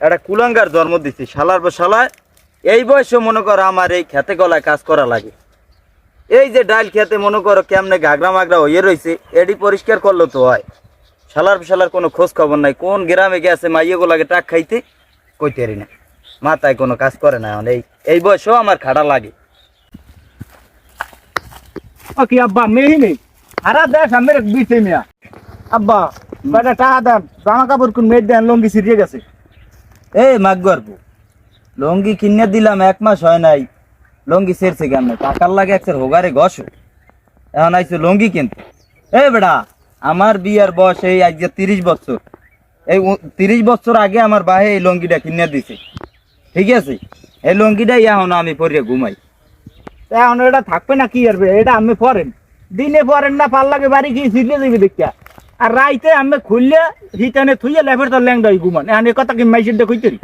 একটা কুলাঙ্গার জন্ম দিছি, শালার শালায়। এই বয়সে মনে করো আমার এই খেতে গলায় কাজ করা লাগে। এই যে ডাল খেতে মনে করো কেমনে ঘাগরা মাগরা হয়ে রয়েছে এডি পরিষ্কার করল তো হয়। শালার শালার কোনো খোঁজ খবর নাই, কোন গ্রামে গেছে মাইয়েগো লাগে টাক খাইতে, কইতে পারি না। মাথায় কোনো কাজ করে না এখন এই এই বয়সেও আমার খাড়া লাগে। কি আব্বা মেহি নেই। সারা দেশ আমার মিয়া। আব্বা, বেটা টাকা দেন জামা কাপড় কোন মেয়ে দেন, লঙ্গি ছিড়িয়ে গেছে। এ মাগবো লঙ্গি কিনে দিলাম, এক মাস হয় নাই। লঙ্গি সেরছে কেন টাকার লাগে একটা হোগারে গস এখন আইছো লঙ্গি কিনতে। এ, বেড়া, আমার বিয়ার বয়স এই আজ যে তিরিশ বছর। এই তিরিশ বছর আগে আমার বাহে এই লঙ্গিটা কিনে দিছে। ঠিক আছে? এই লঙ্গিটাই এখন আমি পরে ঘুমাই। এখন এটা থাকবে না কি করবে এটা আমি পরেন। দিনে পরেন না পাল লাগে বাড়ি গিয়ে ছিড়িয়ে দিবি দেখিয়া আর রাইতে আমি খুললে হিটানে থুইয়ে লেফের তো ল্যাংডাই ঘুমান এখন কথা কি মাইসের দেখই তরি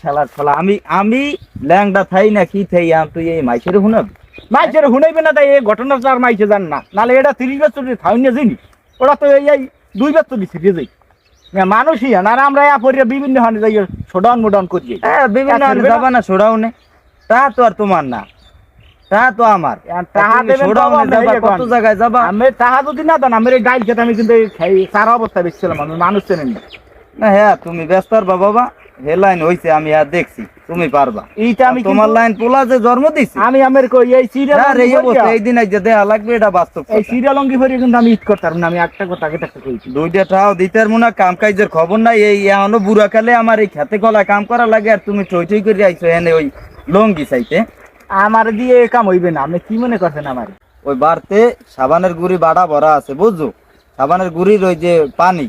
শালার শালা আমি আমি ল্যাংডা থাই না কি থাই? আম তুই এই মাইসের শুনাবি? মাইসের শুনাইবে না তাই এই ঘটনা তো আর মাইসে জান না। নাহলে এটা তিরিশ বছর থাইনে জিনি। ওরা তো এই দুই বছর ছিড়িয়ে যাই মানুষই আর আর আমরা ইয়া পরে বিভিন্ন হানে যাই ছোডাউন মোডাউন করি হ্যাঁ বিভিন্ন করবে যাবা না সোডাউনে তা তো আর তোমার না। তা তো আমার। দেবেন কত জায়গায় যাবা? আমি যদি না দেন আমি এই ডাইল খেতে আমি কিন্তু এই খাই সারা অবস্থা বেচছিলাম আমি মানুষ চেনেন না। হ্যাঁ তুমি ব্যস্ত বা বাবা হে লাইন হইছে আমি আর দেখছি তুমি পারবা। এইটা আমি তোমার লাইন পোলা যে জন্ম দিছি? আমি আমার কই এই সিরিয়াল আর এই অবস্থা এই দিন যে দেয়া লাগবে এটা বাস্তব এই কথা। সিরিয়াল অঙ্গি ভরে কিন্তু আমি ঈদ করতাম না আমি একটা কথা আগে একটা কইছি। দুইটা ঠাও দিতের মুনা কাম কাজের খবর নাই এই এখনও বুড়া কালে আমার এই খেতে কলা কাম করা লাগে আর তুমি টই টই করে আইছো এনে ওই লঙ্গি চাইতে। আমার দিয়ে এ কাম হইবে না। আপনি কি মনে করছেন আমার? ওই বাড়তে সাবানের গুড়ি বাড়া ভরা আছে বুঝছ? সাবানের গুড়ির ওই যে পানি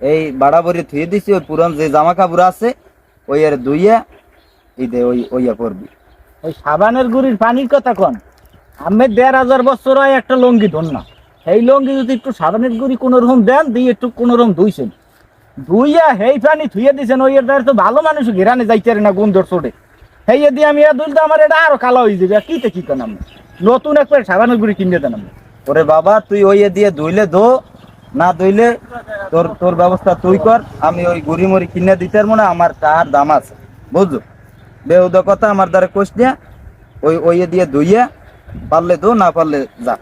এই বাড়া ভরি থুয়ে দিছি ওই পুরান যে জামা কাপড় আছে ওই আর ধুইয়া ঈদে ওই ওইয়া পরবি ওই সাবানের গুড়ির পানির কথা কন? আমি দেড় হাজার বছর হয় একটা লঙ্গি ধর না সেই লঙ্গি যদি একটু সাবানের গুড়ি কোনো রকম দেন দিয়ে একটু কোনো রকম ধুইছেন। ধুইয়া হেই পানি থুয়ে দিছেন ওই এর দ্বারা তো ভালো মানুষ ঘেরানে যাইতে না গুন্দর চোটে। হেই দিয়ে আমি আর আমার এটা আরও কালো হয়ে যাবে। কিতে কি কেন আমি? নতুন এক প্লেট সাবানের গুড়ি কিনে দেন ওরে বাবা, তুই ওইয়ে দিয়ে ধুইলে ধো না ধুইলে তোর তোর ব্যবস্থা তুই কর, আমি ওই গুড়ি মুড়ি কিনে দিতে পারব না, আমার তার দাম আছে। বুঝলো বেহুদ কথা আমার দ্বারা কোষ দিয়া, ওই ওই দিয়ে ধুইয়া, পারলে ধো না পারলে যা।